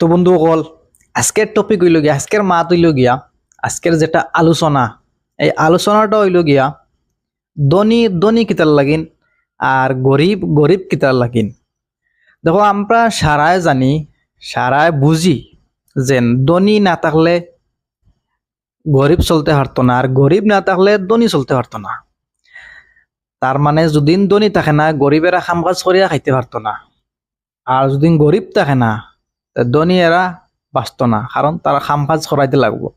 তো বন্ধুসকল আজকের টপিক হইল গিয়া, আজকের মাত হইল গিয়া, আজকের যেটা আলোচনা, এই আলোচনাটা হইল গিয়া, ধনী ধনী কিতার লাগিন আর গরিব গরিব কিতার লাগিন। দেখো, আমরা সারাই জানি, সারাই বুঝি যে ধনী না থাকলে গরিব চলতে পারতো না, আর গরিব না থাকলে ধনী চলতে পারতো না। তার মানে যদি ধনী থাকে না, গরিবেরা কাম কাজ করিয়া খাইতে পারতো না, আর যদি গরিব থাকে না ধনী এরা বাঁচত না, কারণ তারা কাম কাজ করাইতে লাগবো।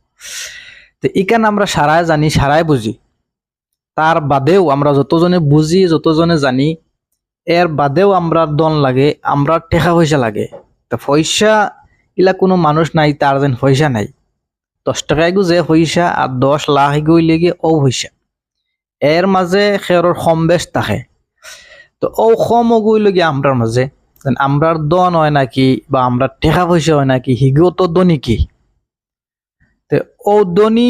তো ইকান আমরা সারাই জানি সারাই বুঝি তার বাদেও আমরা যতজনে বুঝি যতজনে জানি এর বাদেও আমরা দন লাগে, আমরা টেকা পয়সা লাগে। তো পয়সা ইলা কোনো মানুষ নাই তার যেন পয়সা নাই। দশ টাকায় যে পয়সা আর দশ লাখ গইলে গিয়ে ও পয়সা এর মাঝে খেৰৰ কম বেশ থাকে। তো ও কম গইলে গিয়ে আমরার মাঝে আমরার দন হয় নাকি বা আমরা টেকা পয়সা হয় নাকি হিগেও তো দনি কি? ও দনি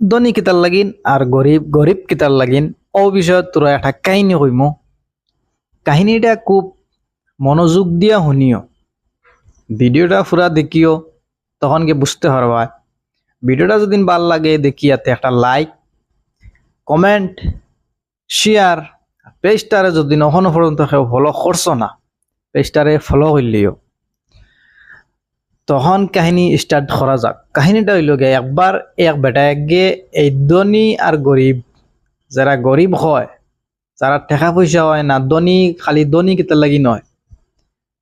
দনি কিতার লাগিন আর গরিব গরিব কিতার লাগিন, ও বিষয়ত তোরা একটা কাহিনী কইম। কাহিনীটা খুব মনোযোগ দিয়া শুনিও। ভিডিওটা পুরা দেখিও তখন কি বুঝতে পারবা ভিডিওটা যদি ভালো লাগে দেখিয়াতে একটা লাইক কমেন্ট শেয়ার পেজটারে যদি এখনও পর্যন্ত কেউ ফলো করছ না। পেজটারে ফলো করলিও তখন কাহিনী স্টার্ট করা যাক। কাহিনীটা হইল গে একবার এক বেটা গে এই ধনী আর গরিব যারা গরিব হয় যারা টাকা পয়সা হয়, না ধনী, খালি ধনী কেতার লাগি নয়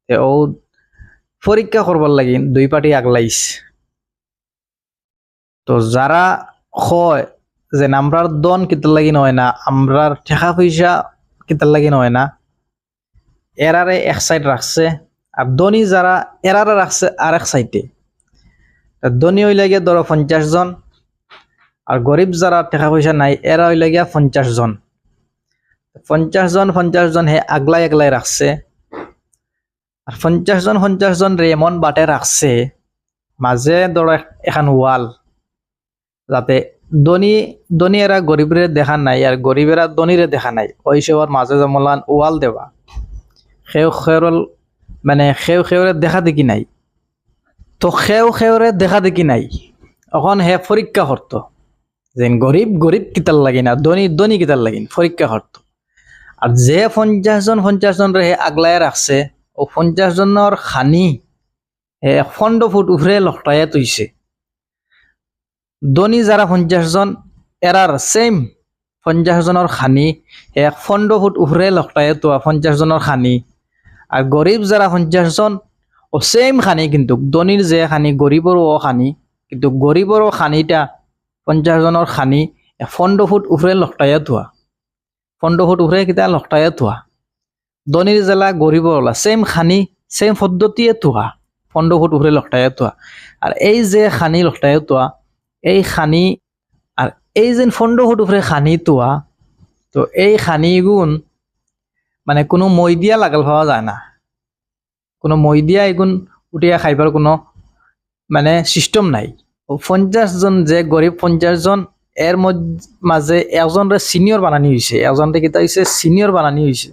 ও পরীক্ষা করবার লাগি দুই পার্টি আগলাইছ তো যারা হয় যে আমরার দন কিতার লাগি নয় না আমরার টাকা পয়সা কিতার লাগি নয় না এরারে এক সাইড রাখছে, আর ধনী যারা এরারে রাখছে আর এক সাইডে ধনী হইলে গিয়ে ধরো পঞ্চাশ জন, আর গরিব যারা টাকা পয়সা নাই, এরা হইলে গিয়া পঞ্চাশ জন। পঞ্চাশ জন পঞ্চাশ জন হে আগলাই আগলাই রাখছে। আর পঞ্চাশ জন পঞ্চাশ জন রে এমন বাটে রাখছে, মাঝে ধরো এখন ওয়াল, যাতে ধনী ধনী এরা গরিবরে দেখা নাই, আর গরিবেরা ধনীরে দেখা নাই। ওই সবার মাঝে যেমন ওয়াল দেওয়া। সেও খেরল মানে সেও সেওরে দেখা দেখি নাই। তো সেও সেওরে দেখা দেখি নাই। এখন হে পরীক্ষা করতো যেন গরিব গরিব কিতার লাগি না, ধনী ধনী কিতার লাগিন পরীক্ষা করতো আর যে পঞ্চাশ জন পঞ্চাশ হে আগলাই রাখছে ও পঞ্চাশ জনের খানি হে ফন্ড ফুট উফরে লখটাইয়া তুইছে ধনী যারা পঞ্চাশ জন এরার সেম পঞ্চাশ জনের খানি এক ফন্ড ফুট উফরে লখটাইয়া তোয়া পঞ্চাশ জনের খানি। আর গরিব যারা পঞ্চাশ জন, ও সেম খানি কিন্তু ধনীর যে খানি গরিবরও ও খানি, কিন্তু গরিবরও খানিটা পঞ্চাশ জনের খানি ফন্ড ফুট উফরে লখটাইয়া থোৱা। ফন্ড ফুট উফরে কিতা লখটাইয়া থোৱা। ধনীর জেলা গরিবর ওলা সেম খানি সেম পদ্ধতিয়ে থোৱা ফন্ড ফুট উফরে লখটাইয়া থোৱা। আর এই যে খানি লখটাইয়া থোৱা, এই খানি আর এই যে ফন্ড ফুট উফরে খানি তোয়া তো এই খানি গুণ মানে কোনো মই দিয়া লাগাল পাওয়া যায় না। কোনো মই দিয়া এগুণ উঠিয়া খাইবার কোনো মানে সিস্টেম নাই। ও পঞ্চাশ জন যে গরিব পঞ্চাশ জন এর মাঝে একজনরে সিনিয়র বানানি হয়েছে একজনরে কিতা হয়েছে সিনিয়র বানানি হয়েছে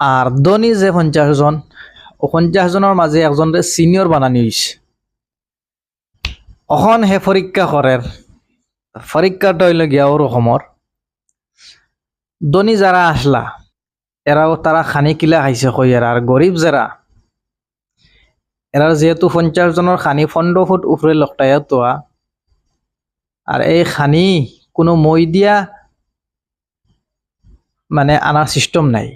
আর ধনী যে পঞ্চাশ জন ও পঞ্চাশ জনের মাঝে একজনরে সিনিয়র বানানি হয়েছে অখন হে পরীক্ষা করের পরীক্ষাটা হইল গিয়া ওরকমর ধনী যারা আসলা এরাও তারা খানি কিলা খাইছে কই আর গরিব যারা এরা যেহেতু পঞ্চাশ জনের খানি পনেরো ফুট উপরে লকটাইয়া তোয়া আর এই খানি কোনো মই দিয়া মানে আনার সিস্টেম নাই।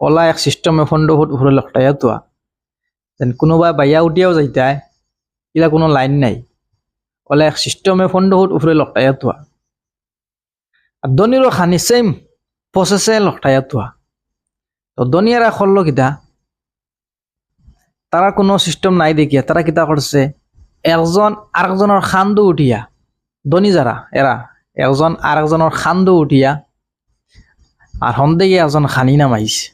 ওলা এক সিস্টেমে পনেরো ফুট উপরে লকটাইয়া তোয়া যেন কোনোবা বাইয়া উঠিয়াও যাইতায় ইলা কোনো লাইন নাই। ওলা এক সিস্টেমে পনেরো ফুট উপরে লকটাইয়া তোয়া আর ধনীরও খানি সেম প্রসেসে লকটাইয়া তোয়া তো ধনিয়ারা করল কিতা তারা কোনো সিস্টেম নাই দেখিয়া তারা কিতা করছে একজন আরেকজনের খান্দু উঠিয়া ধনী যারা এরা একজন আরেকজনের খান্দু উঠিয়া আর সন্দেহে একজন খানি নামাইছে।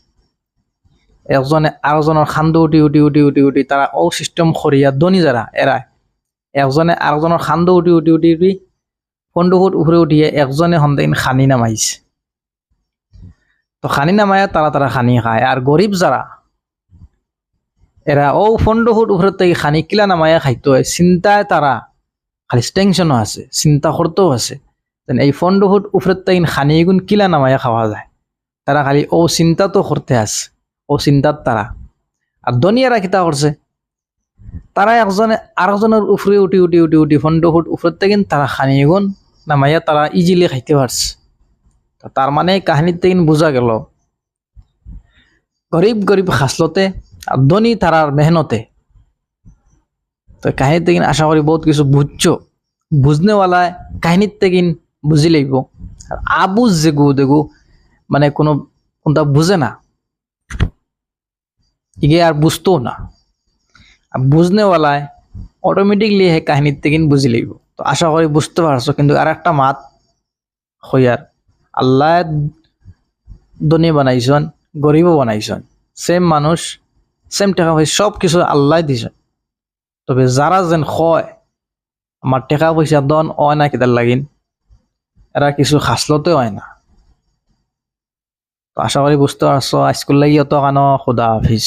একজনে আরেকজনের খান্দু উঠি উঠি উঠি উঠি উঠি তারা ও সিস্টেম করিয়া ধনী যারা এরা একজনে আরেকজনের খান্দু উঠি উঠি উঠি উঠি ফন্ডু ফুট উপরে উঠিয়ে একজনে সন্দেহ খানি নামাইছে। তো খানি নামায় তারা তারা খানি খায়। আর গরিব যারা, এরা ও ফন্ড ফুট উপরে থেকে খানি কিলা নামাইয়া খাইতে। হয় চিন্তায় তারা খালি টেনশনও আছে, চিন্তা করতেও আছে। এই ফন্ড ফুট উপরে থেকে খানি গুণ কিলা নামাইয়া খাওয়া যায়। তারা খালি ও চিন্তা তো করতে আছে ও চিন্তার তারা আর দনিয়ারা কিতা করছে তারা একজনে আরেকজনের উপরে উঠি উঠি উঠি উঠি ফন্ড ফুট উপরে থেকে তারা খানি গুণ নামাইয়া তারা ইজিলি খাইতে পারছে তার মানে কাহিনীর থেকে বোঝা গেল। গরিব গরিব খাসলতে আর ধনী তারার মেহনতে। তো কাহিনী থেকে আশা করি বহুত কিছু বুঝছ বুঝনেওয়ালায় কাহিনীর থেকে বুঝি লাগব। আর আবুজ যেগু দেগু মানে কোনো কোনটা বুঝে না। ইগে আর বুঝতেও না। আর বুঝনেওয়ালায় অটোমেটিকলি সেই কাহিনীর থেকে বুঝি লাগব। তো আশা করি বুঝতে পারছ কিন্তু আর একটা মাত হইয়ার আল্লাহ ধনী বানাইছন, গরিবও বানাইছন। সেম মানুষ সেম টাকা পয়সা সব কিছু আল্লাহ দিছেন তবে যারা যেন হয় আমার টাকা পয়সা দন হয় না কিতার লাগিন? এরা কিছু খাসলতে হয় না। তো আশা করি বুঝতে পারছ আজকুল লাগি অত কানো খুদা হাফিজ।